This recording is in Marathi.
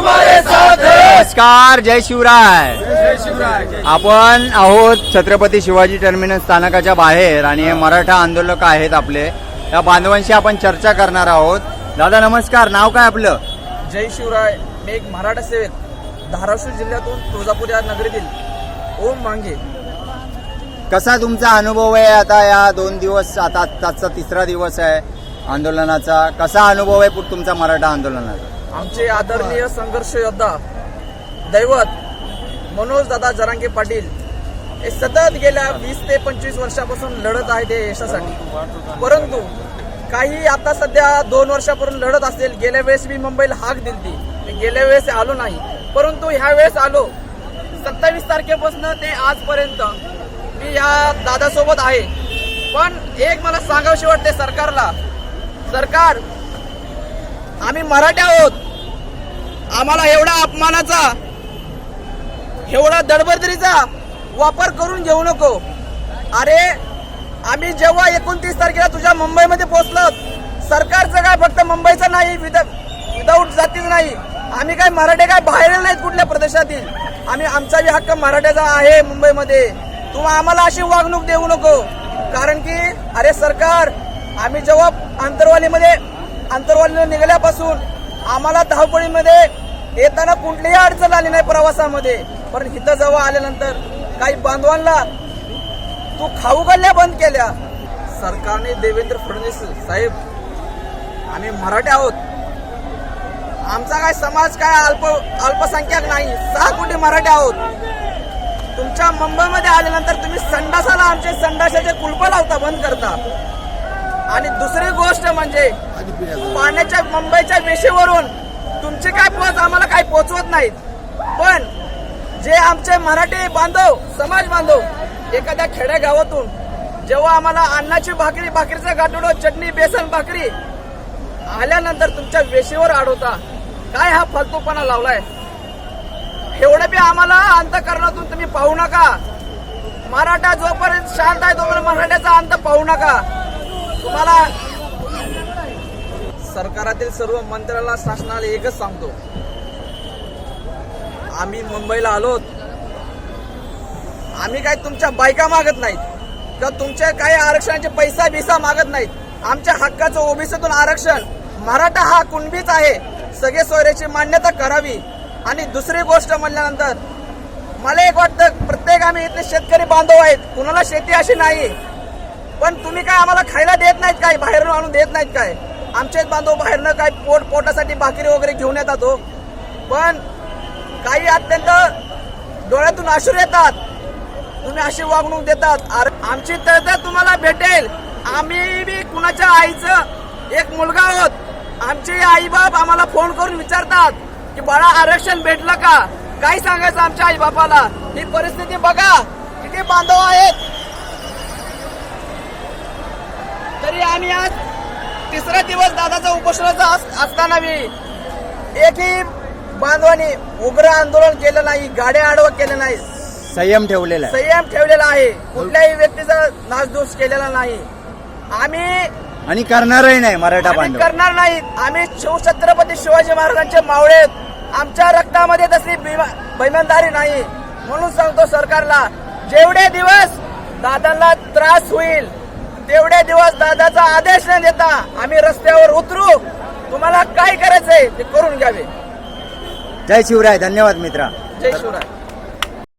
नमस्कार जय शिवराय. जय शिवराय जय आपण आहोत छत्रपती शिवाजी टर्मिनस स्थानकाच्या बाहेर आणि हे मराठा आंदोलक आहेत आपले. या बांधवांशी आपण चर्चा करणार आहोत. दादा नमस्कार. नाव काय आपलं? जय शिवराय. मी एक मराठा सेवक धाराशिव जिल्ह्यातून तुळजापूर या नगरीतील ओम मांगे कसा तुमचा अनुभव आहे आता या दोन दिवस आता आजचा तिसरा दिवस आहे आंदोलनाचा. कसा अनुभव आहे तुमचा मराठा आंदोलनाचा? आमचे आदरणीय संघर्ष योद्धा दैवत मनोज दादा जरांगे पाटील हे सतत गेल्या वीस ते पंचवीस वर्षापासून लढत आहे ते यशासाठी. परंतु काही आता सध्या दोन वर्षापासून लढत असेल गेल्या वेळेस मी मुंबईला हाक दिली मी गेल्या वेळेस आलो नाही. परंतु ह्या वेळेस आलो. सत्तावीस तारखेपासून ते आजपर्यंत मी या दादासोबत आहे. पण एक मला सांगावशी वाटते सरकारला. सरकार आम्ही मराठी आहोत. आम्हाला एवढा अपमानाचा एवढा दडबदरीचा वापर करून घेऊ नको. अरे आम्ही जेव्हा एकोणतीस तारखेला तुझ्या मुंबईमध्ये पोहोचलो सरकारचं काय फक्त मुंबईचं नाही विदाऊट जातीच नाही. आम्ही काय मराठे काय बाहेर नाहीत कुठल्या प्रदेशातील. आम्ही आमचा बी हक्क मराठ्याचा आहे मुंबईमध्ये. तू आम्हाला अशी वागणूक देऊ नको. कारण की अरे सरकार आम्ही जेव्हा आंतरवालीमध्ये आंतरवालीला निघाल्यापासून आम्हाला धावपळीमध्ये येताना कुठलीही अडचण आली नाही प्रवासामध्ये. पण इथं जवळ आल्यानंतर काही बांधवांना तू खाऊ गल्ल्या बंद केल्या. सरकारने देवेंद्र फडणवीस साहेब आम्ही मराठी आहोत. आमचा काय समाज काय अल्प अल्पसंख्याक नाही सहा कोटी मराठी आहोत. तुमच्या मुंबईमध्ये आल्यानंतर तुम्ही संडासाला आमचे संडासाचे कुलप लावता बंद करता. आणि दुसरी गोष्ट म्हणजे पाण्याच्या मुंबईच्या वेशीवरून तुमची काय पोच आम्हाला काही पोचवत नाहीत. पण जे आमचे मराठी बांधव समाज बांधव एखाद्या खेड्यागावातून जेव्हा आम्हाला अन्नाची भाकरी भाकरीचा गाठोडो चटणी बेसन भाकरी आल्यानंतर तुमच्या वेशीवर अडवता काय हा फालतूपणा लावलाय? एवढं बी आम्हाला अंतकरणातून तुम्ही पाहू नका. मराठा जोपर्यंत शांत आहे तोपर्यंत मराठ्याचा अंत पाहू नका. तुम्हाला सरकारातील सर्व मंत्र्याला शासनाला एकच सांगतो. आम्ही मुंबईला आलोत आम्ही काय तुमच्या बायका मागत नाहीत. किंवा तुमच्या काही आरक्षणाचे पैसा बिसा मागत नाहीत. आमच्या हक्काचं ओबीसीतून आरक्षण. मराठा हा कुणबीच आहे. सगळे सोयऱ्याची मान्यता करावी. आणि दुसरी गोष्ट म्हणल्यानंतर मला एक वाटतं प्रत्येक आम्ही इथले शेतकरी बांधव आहेत. कुणाला शेती अशी नाही. पण तुम्ही काय आम्हाला खायला देत नाहीत काय? बाहेरून आणून देत नाहीत काय? आमचेच बांधव बाहेरनं काय पोट पोटासाठी भाकरी वगैरे घेऊन येतात हो. पण काही अत्यंत डोळ्यातून अश्रू येतात. तुम्ही अशी वागणूक देतात. आमची तर तुम्हाला भेटेल. आम्ही बी कुणाच्या आईचं एक मुलगा आहोत. आमचे आई बाप आम्हाला फोन करून विचारतात की बाळा आरक्षण भेटलं का? काय सांगायचं आमच्या आई बापाला ही परिस्थिती बघा. किती बांधव आहेत. तरी आम्ही आज तिसरा दिवस दादाचा उपोषणाचा अस- असताना बी एकही बांधवानी उग्र आंदोलन केलं नाही गाड्या आडवं केलं नाही. संयम ठेवलेला आहे. संयम ठेवलेला आहे. कुठल्याही व्यक्तीचा नासधूस केलेला नाही. आम्ही आणि करणारही नाही मराठा बांधव. करणार नाही. आम्ही शिवछत्रपती शिवाजी महाराजांचे मावळे. आमच्या रक्तामध्ये बेमा- बैमानदारी नाही. म्हणून सांगतो सरकारला जेवढे दिवस दादांना त्रास होईल तेवढे दिवस दादाचा आदेश न देता आम्ही रस्त्यावर उतरू. तुम्हाला काय करायचंय ते करून घ्यावे. जय शिवराय धन्यवाद मित्रा. जय शिवराय.